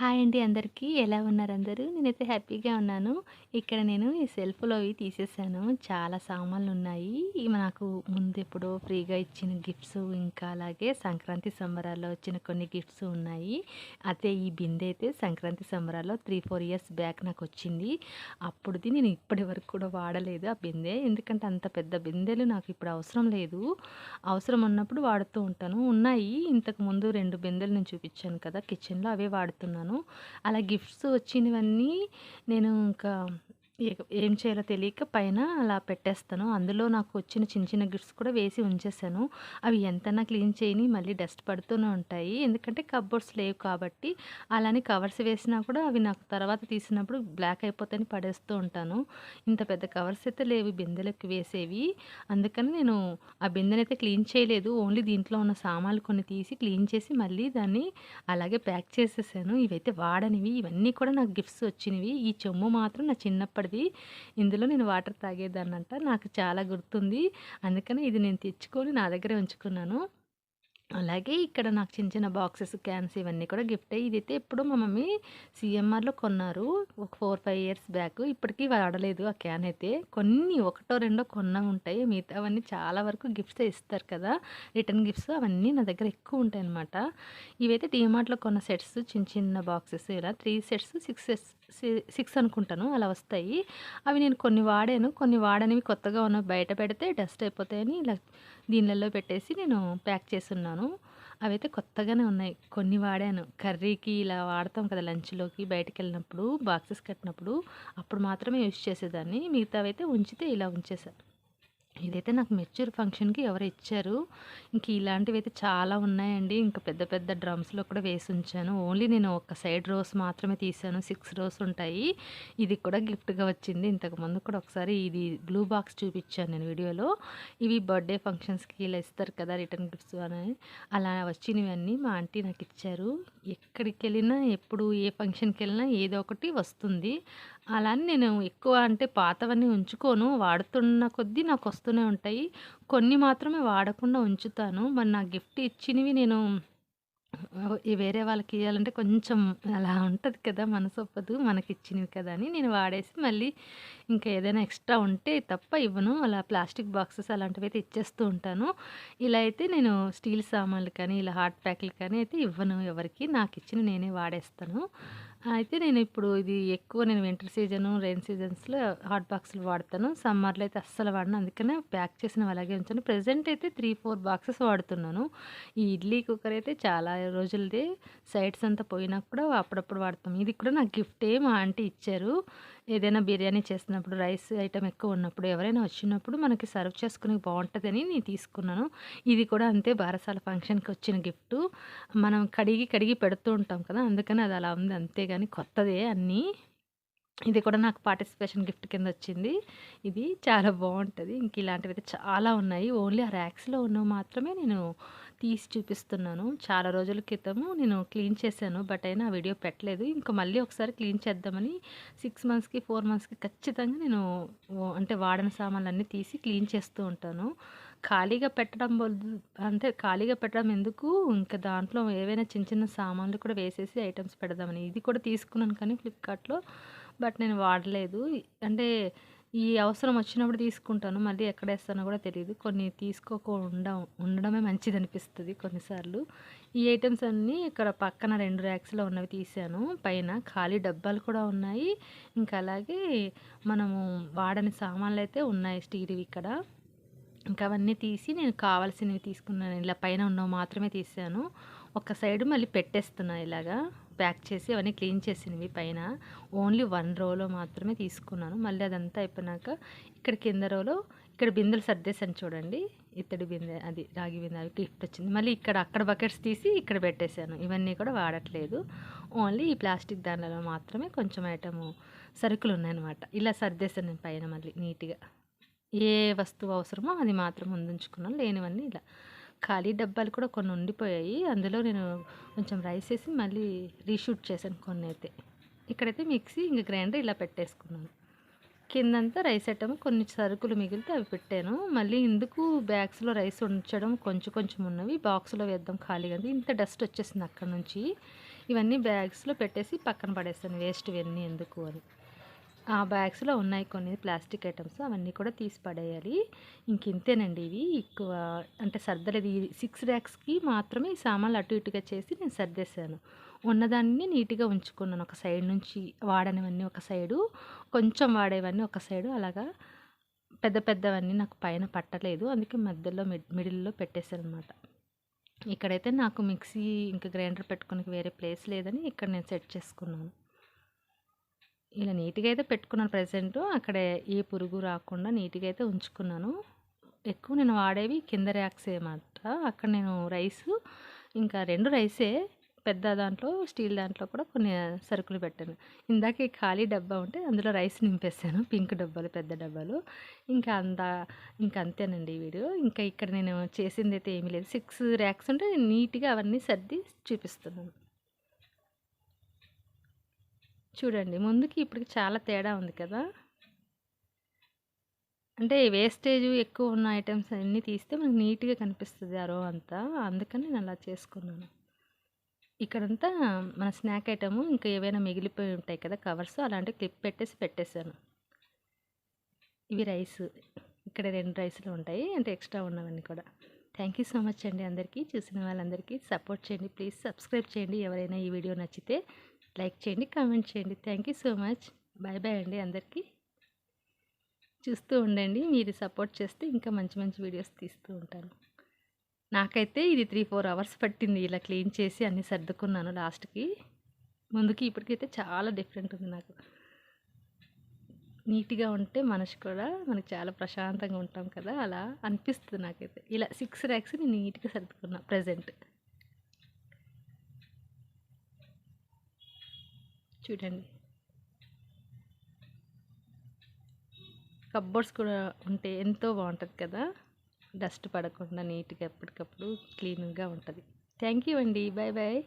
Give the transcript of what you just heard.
Hi అండి అందరికీ. ఎలా ఉన్నారు అందరూ? నేనైతే హ్యాపీగా ఉన్నాను. ఇక్కడ నేను ఈ సెల్ఫ్లో అవి తీసేసాను. చాలా సామాన్లు ఉన్నాయి. ఇవి నాకు ముందు ఎప్పుడో ఫ్రీగా ఇచ్చిన గిఫ్ట్స్ ఇంకా అలాగే సంక్రాంతి సంబరాల్లో వచ్చిన కొన్ని గిఫ్ట్స్ ఉన్నాయి. అయితే ఈ బిందె అయితే సంక్రాంతి సంబరాల్లో త్రీ ఫోర్ ఇయర్స్ బ్యాక్ నాకు వచ్చింది. అప్పుడుది నేను ఇప్పటి వరకు కూడా వాడలేదు ఆ బిందె. ఎందుకంటే అంత పెద్ద బిందెలు నాకు ఇప్పుడు అవసరం లేదు. అవసరం ఉన్నప్పుడు వాడుతూ ఉంటాను. ఉన్నాయి. ఇంతకు ముందు రెండు బిందెలు నేను చూపించాను కదా కిచెన్లో అవే వాడుతున్నాను. అలా గిఫ్ట్స్ వచ్చినవన్నీ నేను ఇంకా ఏ- ఏం చేయాలో తెలియక పైన అలా పెట్టేస్తాను. అందులో నాకు వచ్చిన చిన్న చిన్న గిఫ్ట్స్ కూడా వేసి ఉంచేసాను. అవి ఎంతైనా క్లీన్ చేయని మళ్ళీ డస్ట్ పడుతూనే ఉంటాయి. ఎందుకంటే కబ్బోర్డ్స్ లేవు కాబట్టి అలానే కవర్స్ వేసినా కూడా అవి నాకు తర్వాత తీసినప్పుడు బ్లాక్ అయిపోతాయని పడేస్తూ ఉంటాను. ఇంత పెద్ద కవర్స్ అయితే లేవు బిందెలకు వేసేవి. అందుకని నేను ఆ బిందెనైతే క్లీన్ చేయలేదు. ఓన్లీ దీంట్లో ఉన్న సామాన్లు కొన్ని తీసి క్లీన్ చేసి మళ్ళీ దాన్ని అలాగే ప్యాక్ చేసేసాను. ఇవైతే వాడనివి. ఇవన్నీ కూడా నాకు గిఫ్ట్స్ వచ్చినవి. ఈ చెమ్ము మాత్రం నా చిన్నప్పటి ఉంటుంది. ఇందులో నేను వాటర్ తాగేదాన్నంట. నాకు చాలా గుర్తుంది. అందుకని ఇది నేను తెచ్చుకొని నా దగ్గరే ఉంచుకున్నాను. అలాగే ఇక్కడ నాకు చిన్న చిన్న బాక్సెస్ క్యాన్స్ ఇవన్నీ కూడా గిఫ్ట్ ఇదైతే ఎప్పుడో మా మమ్మీ సిఎంఆర్లో కొన్నారు. ఒక ఫోర్ ఫైవ్ ఇయర్స్ బ్యాక్. ఇప్పటికీ వాడలేదు ఆ క్యాన్ అయితే. కొన్ని ఒకటో రెండో కొన్న ఉంటాయి. మిగతావన్నీ చాలా వరకు గిఫ్ట్స్ ఇస్తారు కదా. రిటర్న్ గిఫ్ట్స్ అవన్నీ నా దగ్గర ఎక్కువ ఉంటాయి అనమాట ఇవైతే డిమార్ట్లో కొన్న సెట్స్ చిన్న చిన్న బాక్సెస్ ఇలా three sets six sets six అనుకుంటాను. అలా వస్తాయి. అవి నేను కొన్ని వాడాను. కొన్ని వాడనివి కొత్తగా ఉన్న బయట పెడితే డస్ట్ అయిపోతాయని ఇలా దీనిలలో పెట్టేసి నేను ప్యాక్ చేస్తున్నాను. అవైతే కొత్తగానే ఉన్నాయి. కొన్ని వాడాను. కర్రీకి ఇలా వాడతాం కదా లంచ్లోకి బయటకు వెళ్ళినప్పుడు బాక్సెస్ కట్టినప్పుడు అప్పుడు మాత్రమే యూజ్ చేసేదాన్ని. మిగతావైతే ఉంచితే ఇలా ఉంచేసాను ఇదైతే నాకు మెచ్యూర్ ఫంక్షన్కి ఎవరు ఇచ్చారు ఇంక ఇలాంటివి అయితే చాలా ఉన్నాయండి. ఇంకా పెద్ద పెద్ద డ్రమ్స్లో కూడా వేసి ఉంచాను ఓన్లీ నేను ఒక సైడ్ రోస్ మాత్రమే తీసాను సిక్స్ రోస్ ఉంటాయి. ఇది కూడా గిఫ్ట్గా వచ్చింది. ఇంతకు ముందు కూడా ఒకసారి ఇది బ్లూ బాక్స్ చూపించాను నేను వీడియోలో. ఇవి బర్త్డే ఫంక్షన్స్కి ఇలా ఇస్తారు కదా రిటర్న్ గిఫ్ట్స్ అని. అలా వచ్చినవన్నీ మా ఆంటీ నాకు ఇచ్చారు. ఎక్కడికి వెళ్ళినా ఎప్పుడు ఏ ఫంక్షన్కి వెళ్ళినా ఏదో ఒకటి వస్తుంది. అలా అని నేను ఎక్కువ అంటే పాతవన్నీ ఉంచుకోను. వాడుతున్న కొద్దీ నాకు వస్తుంది. వస్తూనే ఉంటాయి కొన్ని మాత్రమే వాడకుండా ఉంచుతాను మరి నా గిఫ్ట్ ఇచ్చినవి నేను ఈ వేరే వాళ్ళకి ఇవ్వాలంటే కొంచెం అలా ఉంటుంది కదా! మనసొప్పదు. మనకిచ్చినవి కదా! అని నేను వాడేసి మళ్ళీ ఇంకా ఏదైనా ఎక్స్‌ట్రా ఉంటే తప్ప ఇవ్వను. అలా ప్లాస్టిక్ బాక్సెస్ అలాంటివి అయితే ఇచ్చేస్తూ ఉంటాను. ఇలా అయితే నేను స్టీల్ సామాన్లు కానీ, ఇలా హాట్ ప్యాక్‌లు కానీ అయితే ఇవ్వను ఎవరికి నాకు ఇచ్చిన నేనే వాడేస్తాను. అయితే నేను ఇప్పుడు ఇది ఎక్కువ నేను వింటర్ సీజన్ రెయిన్ సీజన్స్‌లో హాట్ బాక్సులు వాడతాను. సమ్మర్‌లో అయితే అస్సలు వాడను. అందుకనే ప్యాక్ చేసినవి అలాగే ఉంచాను. ప్రెజెంట్ అయితే 3, 4 బాక్సెస్ వాడుతున్నాను. ఈ ఇడ్లీ కుక్కర్ అయితే చాలా రోజులదే. సైడ్స్ అంతా పోయినా కూడా అప్పుడప్పుడు వాడతాం. ఇది కూడా నాకు గిఫ్టే మా ఆంటీ ఇచ్చారు. ఏదైనా బిర్యానీ చేసినప్పుడు, రైస్ ఐటమ్ ఎక్కువ ఉన్నప్పుడు, ఎవరైనా వచ్చినప్పుడు మనకి సర్వ్ చేసుకునే బాగుంటుందని నేను తీసుకున్నాను. ఇది కూడా అంతే బారసాల ఫంక్షన్‌కి వచ్చిన గిఫ్ట్ మనం కడిగి, కడిగి పెడుతూ ఉంటాం కదా! అందుకని అది అలా ఉంది అంతే కానీ కొత్తదే అన్నీ. ఇది కూడా నాకు పార్టిసిపేషన్ గిఫ్ట్ కింద వచ్చింది. ఇది చాలా బాగుంటుంది ఇంక ఇలాంటివి అయితే చాలా ఉన్నాయి. ఓన్లీ ఆ ర్యాక్స్‌లో ఉన్నవి మాత్రమే నేను తీసి చూపిస్తున్నాను. చాలా రోజుల క్రితము నేను క్లీన్ చేశాను. బట్ అయినా ఆ వీడియో పెట్టలేదు. ఇంక మళ్ళీ ఒకసారి క్లీన్ చేద్దామని సిక్స్ మంత్స్‌కి, ఫోర్ మంత్స్‌కి ఖచ్చితంగా నేను అంటే వాడిన సామాన్లన్నీ తీసి క్లీన్ చేస్తూ ఉంటాను. ఖాళీగా పెట్టడం అంటే ఖాళీగా పెట్టడం ఎందుకు, ఇంకా దాంట్లో ఏవైనా చిన్న చిన్న సామాన్లు కూడా వేసేసి ఐటమ్స్ పెడదామని. ఇది కూడా తీసుకున్నాను కానీ ఫ్లిప్‌కార్ట్‌లో. బట్ నేను వాడలేదు. అంటే ఈ అవసరం వచ్చినప్పుడు తీసుకుంటాను. మళ్ళీ ఎక్కడ వేస్తానో కూడా తెలియదు కొన్ని తీసుకోకుండా ఉండడమే మంచిదనిపిస్తది కొన్నిసార్లు. ఈ ఐటమ్స్ అన్నీ ఇక్కడ పక్కన రెండు ర్యాక్స్‌లో ఉన్నవి తీసాను పైన ఖాళీ డబ్బాలు కూడా ఉన్నాయి. ఇంకా అలాగే మనము వాడని సామాన్లు అయితే ఉన్నాయి స్టీల్‌వి ఇక్కడ. ఇంకా అవన్నీ తీసి నేను కావాల్సినవి తీసుకున్నాను. ఇలా పైన ఉన్నవి మాత్రమే తీసాను ఒక సైడ్ మళ్ళీ పెట్టేస్తున్నాను ఇలాగా ప్యాక్ చేసి అవన్నీ క్లీన్ చేసినవి పైన. ఓన్లీ వన్ రోలో మాత్రమే తీసుకున్నాను. మళ్ళీ అదంతా అయిపోయినాక ఇక్కడ కింద రోలో ఇక్కడ బిందెలు సర్దేశాను చూడండి. ఇత్తడి బిందె అది రాగి బిందె అవి గిఫ్ట్ వచ్చింది. మళ్ళీ ఇక్కడ అక్కడ బకెట్స్ తీసి ఇక్కడ పెట్టేశాను. ఇవన్నీ కూడా వాడట్లేదు. ఓన్లీ ఈ ప్లాస్టిక్ దానిలో మాత్రమే కొంచెం ఐటము సరుకులు ఉన్నాయన్నమాట. ఇలా సర్దేశాను నేను పైన మళ్ళీ నీట్‌గా. ఏ వస్తువు అవసరమో అది మాత్రం ముందుంచుకున్నాను. లేనివన్నీ ఇలా. ఖాళీ డబ్బాలు కూడా కొన్ని ఉండిపోయాయి. అందులో నేను కొంచెం రైస్ వేసి మళ్ళీ రీషూట్ చేశాను కొన్ని అయితే ఇక్కడైతే మిక్సీ ఇంక గ్రైండర్ ఇలా పెట్టేసుకున్నాను. కిందంతా రైస్ ఐటమ్ కొన్ని సరుకులు మిగిలితే అవి పెట్టాను. మళ్ళీ ఎందుకు బ్యాగ్స్‌లో రైస్ ఉంచడం కొంచెం కొంచెం ఉన్నవి బాక్స్‌లో వేద్దాం ఖాళీగా ఉంది. ఇంత డస్ట్ వచ్చేసింది అక్కడి నుంచి. ఇవన్నీ బ్యాగ్స్లో పెట్టేసి పక్కన పడేస్తాను వేస్ట్ ఇవన్నీ ఎందుకు అని ఆ బ్యాగ్స్లో ఉన్నాయి కొన్ని ప్లాస్టిక్ ఐటమ్స్ అవన్నీ కూడా తీసి పడేయాలి. ఇంక ఇంతేనండి ఇవి. ఎక్కువ అంటే సర్దలేదు సిక్స్ ర్యాక్స్కి మాత్రమే ఈ సామాన్లు అటు ఇటుగా చేసి నేను సర్దేశాను. ఉన్నదాన్ని నీట్గా ఉంచుకున్నాను. ఒక సైడ్ నుంచి వాడనివన్నీ ఒక సైడు కొంచెం వాడేవన్నీ ఒక సైడు. అలాగా పెద్ద పెద్దవన్నీ నాకు పైన పట్టలేదు. అందుకే మధ్యలో మిడ్ మిడిల్లో పెట్టేశాను అనమాట ఇక్కడైతే నాకు మిక్సీ ఇంకా గ్రైండర్ పెట్టుకోనికి వేరే ప్లేస్ లేదని ఇక్కడ నేను సెట్ చేసుకున్నాను. ఇలా నీట్గా అయితే పెట్టుకున్నాను ప్రజెంట్ అక్కడే ఏ పురుగు రాకుండా నీట్గా అయితే ఉంచుకున్నాను. ఎక్కువ నేను వాడేవి కింద ర్యాక్స్ ఏమాట. అక్కడ నేను రైస్ ఇంకా రెండు రైసే పెద్ద దాంట్లో స్టీల్ దాంట్లో కూడా కొన్ని సరుకులు పెట్టాను. ఇందాక ఖాళీ డబ్బా ఉంటే అందులో రైస్ నింపేసాను పింక్ డబ్బాలు పెద్ద డబ్బాలు. ఇంకా అంత ఇంకా అంతేనండి ఈ వీడియో. ఇంకా ఇక్కడ నేను చేసింది అయితే ఏమీ లేదు. సిక్స్ ర్యాక్స్ ఉంటే నేను నీట్గా అవన్నీ సర్ది చూపిస్తున్నాను. చూడండి. ముందుకి ఇప్పటికి చాలా తేడా ఉంది కదా? అంటే వేస్టేజ్ ఎక్కువ ఉన్న ఐటమ్స్ అన్నీ తీస్తే మనకు నీట్గా కనిపిస్తుంది ఆ రో అంతా. అందుకని నేను అలా చేసుకున్నాను. ఇక్కడంతా మన స్నాక్ ఐటమ్ ఇంకా ఏవైనా మిగిలిపోయి ఉంటాయి కదా కవర్స్ అలాంటి క్లిప్ పెట్టేసి పెట్టేశాను. ఇవి రైస్. ఇక్కడ రెండు రైస్లు ఉంటాయి. అంటే ఎక్స్ట్రా ఉన్నవన్నీ కూడా. థ్యాంక్ యూ సో మచ్ అండి అందరికీ. చూసిన వాళ్ళందరికీ సపోర్ట్ చేయండి. ప్లీజ్ సబ్స్క్రైబ్ చేయండి ఎవరైనా ఈ వీడియో నచ్చితే. లైక్ చేయండి కామెంట్ చేయండి. Thank you so much bye bye అండి అందరికీ. చూస్తూ ఉండండి మీరు సపోర్ట్ చేస్తే ఇంకా మంచి మంచి వీడియోస్ తీస్తూ ఉంటాను. నాకైతే ఇది త్రీ ఫోర్ అవర్స్ పట్టింది ఇలా క్లీన్ చేసి అన్నీ సర్దుకున్నాను లాస్ట్కి. ముందుకి ఇప్పటికైతే చాలా డిఫరెంట్ ఉంది నాకు. నీట్గా ఉంటే మనిషి కూడా మనకి చాలా ప్రశాంతంగా ఉంటాం కదా అలా అనిపిస్తుంది నాకైతే. ఇలా సిక్స్ ర్యాక్స్ నేను నీట్గా సర్దుకున్నా ప్రజెంట్ చూడండి. కబ్బోర్డ్స్ కూడా ఉంటే ఎంతో బాగుంటుంది కదా? డస్ట్ పడకుండా నీట్గా ఎప్పటికప్పుడు క్లీన్గా ఉంటుంది. థ్యాంక్ యూ అండి. Bye bye.